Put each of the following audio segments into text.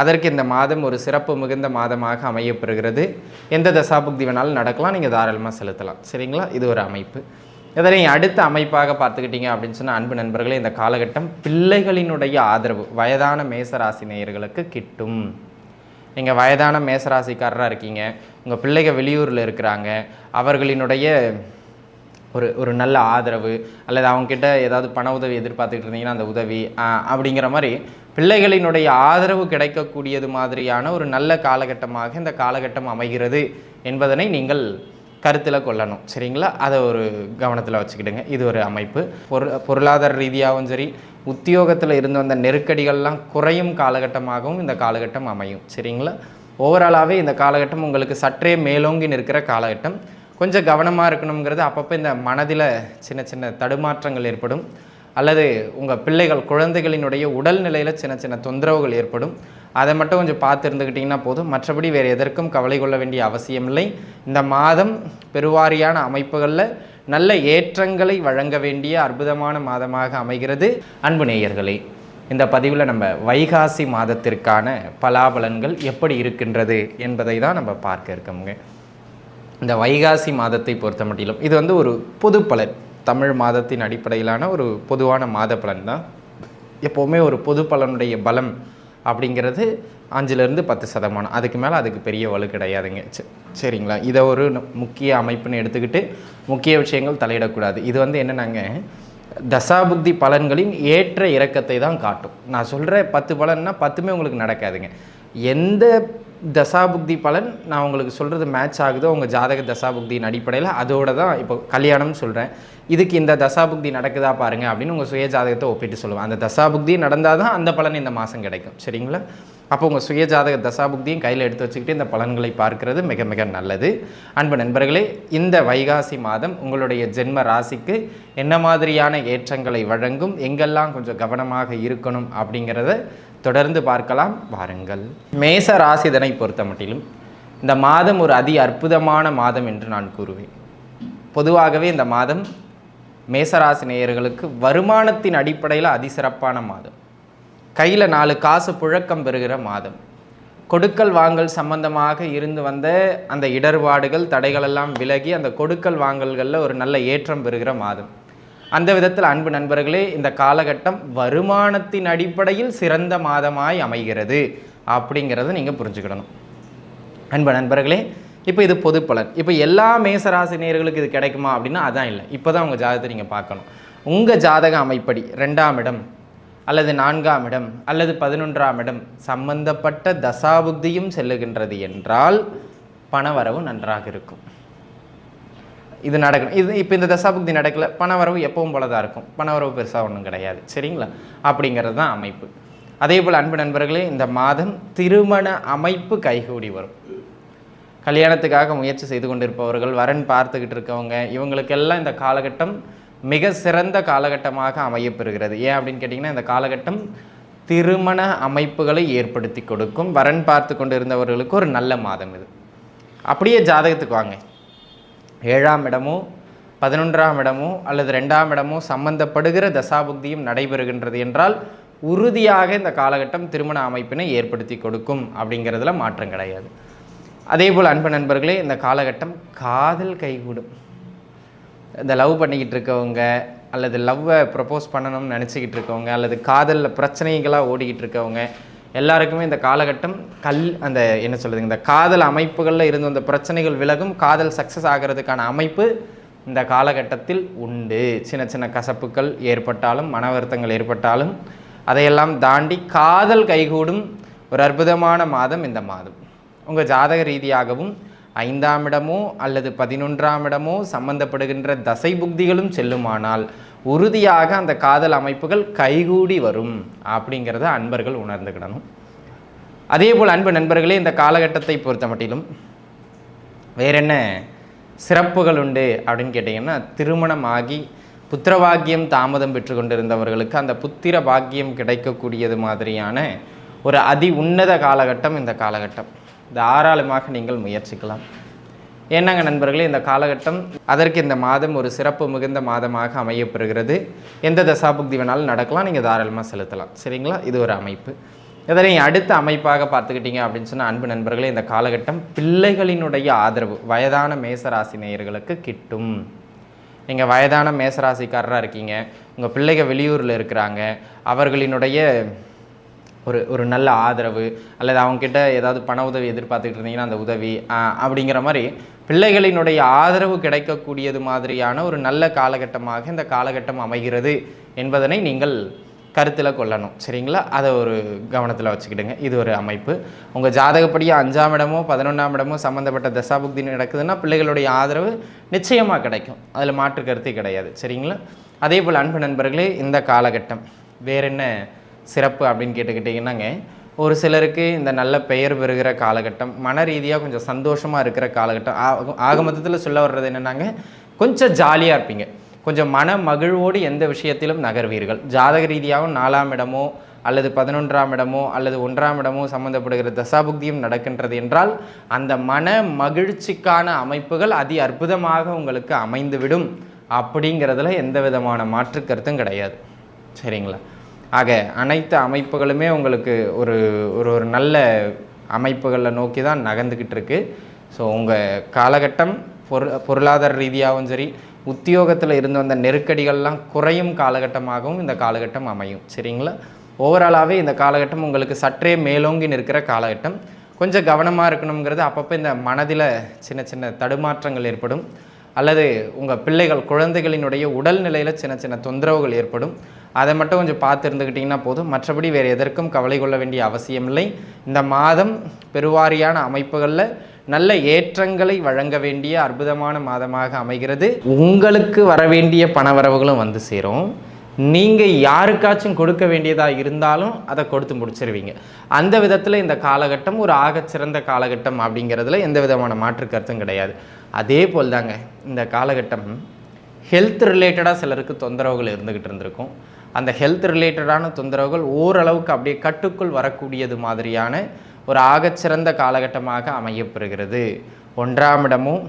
அதற்கு இந்த மாதம் ஒரு சிறப்பு மிகுந்த மாதமாக அமையப்பெறுகிறது. எந்த தசாபுக்தி வேணாலும் நடக்கலாம் நீங்கள் தாராளமாக செலுத்தலாம். சரிங்களா? இது ஒரு அமைப்பு. இதனை அடுத்த அமைப்பாக பார்த்துக்கிட்டீங்க அப்படின்னு சொன்னால் அன்பு நண்பர்களே இந்த காலகட்டம் பிள்ளைகளினுடைய ஆதரவு வயதான மேசராசி நேயர்களுக்கு கிட்டும். நீங்கள் வயதான மேசராசிக்காரராக இருக்கீங்க உங்கள் பிள்ளைகள் வெளியூரில் இருக்கிறாங்க அவர்களினுடைய ஒரு ஒரு நல்ல ஆதரவு அல்லது அவங்கக்கிட்ட ஏதாவது பண உதவி எதிர்பார்த்துக்கிட்டு இருந்தீங்கன்னா அந்த உதவி அப்படிங்கிற மாதிரி பிள்ளைகளினுடைய ஆதரவு கிடைக்கக்கூடியது மாதிரியான ஒரு நல்ல காலகட்டமாக இந்த காலகட்டம் அமைகிறது என்பதனை நீங்கள் கருத்தில் கொள்ளணும். சரிங்களா? அதை ஒரு கவனத்தில் வச்சுக்கிடுங்க. இது ஒரு அமைப்பு. பொரு பொருளாதார ரீதியாகவும் சரி உத்தியோகத்தில் இருந்து வந்த நெருக்கடிகள்லாம் குறையும் காலகட்டமாகவும் இந்த காலகட்டம் அமையும். சரிங்களா? ஓவராலாகவே இந்த காலகட்டம் உங்களுக்கு சற்றே மேலோங்கி நிற்கிற காலகட்டம். கொஞ்சம் கவனமாக இருக்கணுங்கிறது அப்பப்போ இந்த மனதில் சின்ன சின்ன தடுமாற்றங்கள் ஏற்படும். அல்லது உங்கள் பிள்ளைகள் குழந்தைகளினுடைய உடல்நிலையில் சின்ன சின்ன தொந்தரவுகள் ஏற்படும். அதை மட்டும் கொஞ்சம் பார்த்து இருந்துக்கிட்டிங்கன்னா போதும். மற்றபடி வேறு எதற்கும் கவலை கொள்ள வேண்டிய அவசியமில்லை இந்த மாதம் பெருவாரியான அமைப்புகளில் நல்ல ஏற்றங்களை வழங்க வேண்டிய அற்புதமான மாதமாக அமைகிறது. அன்பு நேயர்களே இந்த பதிவில் நம்ம வைகாசி மாதத்திற்கான பலாபலன்கள் எப்படி இருக்கின்றது என்பதை தான் நம்ம பார்க்க இருக்கோங்க இந்த வைகாசி மாதத்தை பொறுத்த மட்டிலும் இது வந்து ஒரு பொது பலன். தமிழ் மாதத்தின் அடிப்படையிலான ஒரு பொதுவான மாத பலன் தான். எப்போவுமே ஒரு பொது பலனுடைய பலம் அப்படிங்கிறது அஞ்சுலேருந்து பத்து சதமானம். அதுக்கு மேலே அதுக்கு பெரிய வலு கிடையாதுங்க. சரிங்களா? இதை ஒரு முக்கிய அமைப்புன்னு எடுத்துக்கிட்டு முக்கிய விஷயங்கள் தலையிடக்கூடாது. இது வந்து என்னென்னாங்க தசாபுக்தி பலன்களின் ஏற்ற இறக்கத்தை தான் காட்டும். நான் சொல்கிற பத்து பலன்னா பத்துமே உங்களுக்கு நடக்காதுங்க. எந்த தசாபுக்தி பலன் நான் உங்களுக்கு சொல்கிறது மேட்ச் ஆகுதோ உங்கள் ஜாதக தசாபுக்தியின் அடிப்படையில் அதோட தான் இப்போ கல்யாணம்னு சொல்கிறேன் இதுக்கு இந்த தசாபுக்தி நடக்குதா பாருங்கள் அப்படின்னு உங்கள் சுய ஜாதகத்தை ஒப்பிட்டு சொல்லுவேன். அந்த தசாபுக்தி நடந்தால் தான் அந்த பலன் இந்த மாதம் கிடைக்கும். சரிங்களா? அப்போ உங்கள் சுய ஜாதக தசாபுக்தியும் கையில் எடுத்து வச்சுக்கிட்டு இந்த பலன்களை பார்க்கிறது மிக மிக நல்லது. அன்பு நண்பர்களே இந்த வைகாசி மாதம் உங்களுடைய ஜென்ம ராசிக்கு என்ன மாதிரியான ஏற்றங்களை வழங்கும் எங்கெல்லாம் கொஞ்சம் கவனமாக இருக்கணும் அப்படிங்கிறத தொடர்ந்து பார்க்கலாம். வாருங்கள். மேச ராசிதனை பொறுத்த மட்டிலும் இந்த மாதம் ஒரு அதி அற்புதமான மாதம் என்று நான் கூறுவேன். பொதுவாகவே இந்த மாதம் மேசராசி நேயர்களுக்கு வருமானத்தின் அடிப்படையில் அதிசிறப்பான மாதம். கையில் நாலு காசு புழக்கம் பெறுகிற மாதம். கொடுக்கல் வாங்கல் சம்பந்தமாக இருந்து வந்த அந்த இடர்பாடுகள் தடைகளெல்லாம் விலகி அந்த கொடுக்கல் வாங்கல்களில் ஒரு நல்ல ஏற்றம் பெறுகிற மாதம். அந்த விதத்தில் அன்பு நண்பர்களே இந்த காலகட்டம் வருமானத்தின் அடிப்படையில் சிறந்த மாதமாய் அமைகிறது அப்படிங்கிறத நீங்கள் புரிஞ்சுக்கிடணும். அன்பு நண்பர்களே இப்போ இது பொது பலன். இப்போ எல்லா மேசராசினியர்களுக்கு இது கிடைக்குமா அப்படின்னா அதான் இல்லை. இப்போ தான் உங்கள் ஜாதகத்தை நீங்கள் பார்க்கணும். உங்கள் ஜாதக அமைப்படி ரெண்டாம் இடம் அல்லது நான்காம் இடம் அல்லது பதினொன்றாம் இடம் சம்பந்தப்பட்ட தசாபுத்தியும் செல்லுகின்றது என்றால் பணவரவு நன்றாக இருக்கும். இது நடக்கணும். இது இப்போ இந்த தசாபுக்தி நடக்கல. பணவரவு எப்பவும் போல தான் இருக்கும். பணவரவு பெருசாக ஒன்றும் கிடையாது. சரிங்களா? அப்படிங்கிறது தான் அமைப்பு. அதே போல் அன்பு நண்பர்களே இந்த மாதம் திருமண அமைப்பு கைகூடி வரும். கல்யாணத்துக்காக முயற்சி செய்து கொண்டிருப்பவர்கள் வரன் பார்த்துக்கிட்டு இருக்கவங்க இவங்களுக்கெல்லாம் இந்த காலகட்டம் மிக சிறந்த காலகட்டமாக அமையப்பெறுகிறது. ஏன் அப்படின்னு கேட்டிங்கன்னா இந்த காலகட்டம் திருமண அமைப்புகளை ஏற்படுத்தி கொடுக்கும். வரன் பார்த்து கொண்டு இருந்தவர்களுக்கு ஒரு நல்ல மாதம் இது. அப்படியே ஜாதகத்துக்கு வாங்க. ஏழாம் இடமோ பதினொன்றாம் இடமோ அல்லது ரெண்டாம் இடமோ சம்பந்தப்படுகிற தசாபுக்தியும் நடைபெறுகின்றது என்றால் உறுதியாக இந்த காலகட்டம் திருமண அமைப்பினை ஏற்படுத்தி கொடுக்கும் அப்படிங்கிறதுல மாற்றம் கிடையாது. அதே போல் அன்பு நண்பர்களே இந்த காலகட்டம் காதல் கைகூடும். இந்த லவ் பண்ணிக்கிட்டு இருக்கவங்க அல்லது லவ்வை ப்ரப்போஸ் பண்ணணும்னு நினச்சிக்கிட்டு இருக்கவங்க அல்லது காதலில் பிரச்சனைகளாக ஓடிக்கிட்டு இருக்கவங்க எல்லாருக்குமே இந்த காலகட்டம் கல் அந்த என்ன சொல்கிறது இந்த காதல் அமைப்புகளில் இருந்து வந்த பிரச்சனைகள் விலகும் காதல் சக்ஸஸ் ஆகிறதுக்கான அமைப்பு இந்த காலகட்டத்தில் உண்டு. சின்ன சின்ன கசப்புக்கள் ஏற்பட்டாலும் மன வருத்தங்கள் ஏற்பட்டாலும் அதையெல்லாம் தாண்டி காதல் கைகூடும் ஒரு அற்புதமான மாதம் இந்த மாதம். உங்கள் ஜாதக ரீதியாகவும் ஐந்தாம் இடமோ அல்லது பதினொன்றாம் இடமோ சம்பந்தப்படுகின்ற தசை புக்திகளும் செல்லுமானால் உறுதியாக அந்த காதல் அமைப்புகள் கைகூடி வரும் அப்படிங்கிறத அன்பர்கள் உணர்ந்துக்கிடணும் அதே போல் அன்பு நண்பர்களே இந்த காலகட்டத்தை பொறுத்த மட்டிலும் வேறென்ன சிறப்புகள் உண்டு அப்படின்னு கேட்டிங்கன்னா திருமணம் ஆகி புத்திரபாக்கியம் தாமதம் பெற்று கொண்டிருந்தவர்களுக்கு அந்த புத்திர பாக்கியம் கிடைக்கக்கூடியது மாதிரியான ஒரு அதி உன்னத காலகட்டம் இந்த காலகட்டம். தாராளமாக நீங்கள் முயற்சிக்கலாம். என்னங்க நண்பர்களே இந்த காலகட்டம் அதற்கு இந்த மாதம் ஒரு சிறப்பு மிகுந்த மாதமாக அமையப்பெறுகிறது. எந்த தசாபுக்தி வேணாலும் நடக்கலாம் நீங்கள் தாராளமாக செலுத்தலாம். சரிங்களா? இது ஒரு அமைப்பு. இதனை அடுத்த அமைப்பாக பார்த்துக்கிட்டீங்க அப்படின்னு சொன்னால் அன்பு நண்பர்களே இந்த காலகட்டம் பிள்ளைகளினுடைய ஆதரவு வயதான மேசராசி நேயர்களுக்கு கிட்டும். நீங்கள் வயதான மேசராசிக்காரராக இருக்கீங்க உங்கள் பிள்ளைகள் வெளியூரில் இருக்கிறாங்க அவர்களினுடைய ஒரு ஒரு நல்ல ஆதரவு அல்லது அவங்கக்கிட்ட ஏதாவது பண உதவி எதிர்பார்த்துக்கிட்டு இருந்தீங்கன்னா அந்த உதவி அப்படிங்கிற மாதிரி பிள்ளைகளினுடைய ஆதரவு கிடைக்கக்கூடியது மாதிரியான ஒரு நல்ல காலகட்டமாக இந்த காலகட்டம் அமைகிறது என்பதனை நீங்கள் கருத்தில் கொள்ளணும். சரிங்களா? அதை ஒரு கவனத்தில் வச்சுக்கிடுங்க. இது ஒரு அமைப்பு. உங்கள் ஜாதகப்படியாக அஞ்சாம் இடமோ பதினொன்றாம் இடமோ சம்மந்தப்பட்ட தசாபுக்தி நடக்குதுன்னா பிள்ளைகளுடைய ஆதரவு நிச்சயமாக கிடைக்கும். அதில் மாற்று கருத்தே கிடையாது. சரிங்களா? அதே போல் அன்பு நண்பர்களே இந்த காலகட்டம் வேற என்ன சிறப்பு அப்படின்னு கேட்டுக்கிட்டிங்கன்னாங்க. ஒரு சிலருக்கு இந்த நல்ல பெயர் பெறுகிற காலகட்டம் மன ரீதியாக கொஞ்சம் சந்தோஷமாக இருக்கிற காலகட்டம் ஆக- ஆக மொத்தத்தில் சொல்ல வர்றது என்னென்னாங்க கொஞ்சம் ஜாலியாக இருப்பீங்க. கொஞ்சம் மன மகிழ்வோடு எந்த விஷயத்திலும் நகர்வீர்கள். ஜாதக ரீதியாகவும் நாலாம் இடமோ அல்லது பதினொன்றாம் இடமோ அல்லது ஒன்றாம் இடமோ சம்மந்தப்படுகிற தசாபுக்தியும் நடக்கின்றது என்றால் அந்த மன மகிழ்ச்சிக்கான அமைப்புகள் அதி அற்புதமாக உங்களுக்கு அமைந்துவிடும். அப்படிங்கிறதுல எந்த விதமான மாற்று கருத்தும் கிடையாது. சரிங்களா? ஆக அனைத்து அமைப்புகளுமே உங்களுக்கு ஒரு ஒரு ஒரு நல்ல அமைப்புகளை நோக்கி தான் நகர்ந்துக்கிட்டு இருக்கு ஸோ உங்கள் காலகட்டம் பொரு பொருளாதார ரீதியாகவும் சரி உத்தியோகத்தில் இருந்து வந்த நெருக்கடிகள்லாம் குறையும் காலகட்டமாகவும் இந்த காலகட்டம் அமையும். சரிங்களா? ஓவராலாகவே இந்த காலகட்டம் உங்களுக்கு சற்றே மேலோங்கி நிற்கிற காலகட்டம். கொஞ்சம் கவனமாக இருக்கணுங்கிறது அப்பப்போ இந்த மனதில் சின்ன சின்ன தடுமாற்றங்கள் ஏற்படும். அல்லது உங்கள் பிள்ளைகள் குழந்தைகளினுடைய உடல்நிலையில் சின்ன சின்ன தொந்தரவுகள் ஏற்படும். அதை மட்டும் கொஞ்சம் பார்த்து இருந்துக்கிட்டிங்கன்னா போதும். மற்றபடி வேறு எதற்கும் கவலை கொள்ள வேண்டிய அவசியமில்லை இந்த மாதம் பெருவாரியான அமைப்புகளில் நல்ல ஏற்றங்களை வழங்க வேண்டிய அற்புதமான மாதமாக அமைகிறது. உங்களுக்கு வர வேண்டிய பணவரவுகளும் வந்து சேரும். நீங்கள் யாருக்காச்சும் கொடுக்க வேண்டியதாக இருந்தாலும் அதை கொடுத்து முடிச்சிருவீங்க. அந்த விதத்தில் இந்த காலகட்டம் ஒரு ஆகச்சிறந்த காலகட்டம் அப்படிங்கிறதுல எந்த விதமான மாற்று கருத்தும் கிடையாது. அதே போல் தாங்க இந்த காலகட்டம் ஹெல்த் ரிலேட்டடாக சிலருக்கு தொந்தரவுகள் இருந்துக்கிட்டு இருந்திருக்கும். அந்த ஹெல்த் ரிலேட்டடான தொந்தரவுகள் ஓரளவுக்கு அப்படியே கட்டுக்குள் வரக்கூடியது மாதிரியான ஒரு ஆகச்சிறந்த காலகட்டமாக அமையப்பெறுகிறது. ஒன்றாம் இடமும்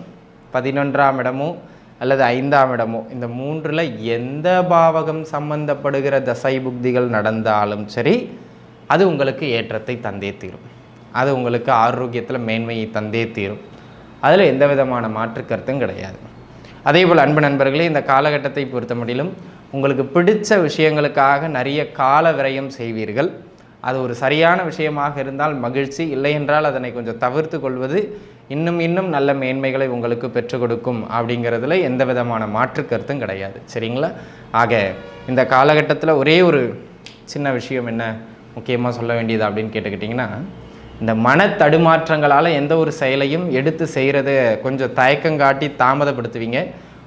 பதினொன்றாம் இடமும் அல்லது ஐந்தாம் இடமோ இந்த மூன்றில் எந்த பாவகம் சம்பந்தப்படுகிற தசை புக்திகள் நடந்தாலும் சரி அது உங்களுக்கு ஏற்றத்தை தந்தே தீரும். அது உங்களுக்கு ஆரோக்கியத்தில் மேன்மையை தந்தே தீரும். அதில் எந்த விதமான மாற்று கருத்தும் கிடையாது. அதே போல் அன்பு நண்பர்களே இந்த காலகட்டத்தை பொறுத்த முடியலும் உங்களுக்கு பிடிச்ச விஷயங்களுக்காக நிறைய கால விரயம் செய்வீர்கள். அது ஒரு சரியான விஷயமாக இருந்தால் மகிழ்ச்சி. இல்லை என்றால் அதனை கொஞ்சம் தவிர்த்து கொள்வது இன்னும் இன்னும் நல்ல மேன்மைகளை உங்களுக்கு பெற்றுக் கொடுக்கும் அப்படிங்கிறதுல எந்த விதமான மாற்று கருத்தும் கிடையாது. சரிங்களா? ஆக இந்த காலகட்டத்தில் ஒரே ஒரு சின்ன விஷயம் என்ன முக்கியமாக சொல்ல வேண்டியது அப்படின்னு கேட்டுக்கிட்டிங்கன்னா இந்த மன தடுமாற்றங்களால் எந்த ஒரு செயலையும் எடுத்து செய்கிறத கொஞ்சம் தயக்கம் காட்டி தாமதப்படுத்துவீங்க.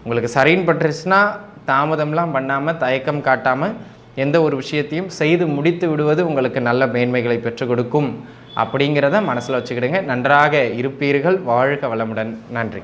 உங்களுக்கு சரின்னு பட்டுருச்சுன்னா தாமதம்லாம் பண்ணாமல் தயக்கம் காட்டாமல் எந்த ஒரு விஷயத்தையும் செய்து முடித்து விடுவது உங்களுக்கு நல்ல மேன்மைகளை பெற்றுக் கொடுக்கும். அப்படிங்கிறத மனசில் வச்சுக்கிடுங்க. நன்றாக இருப்பீர்கள். வாழ்க வளமுடன். நன்றி.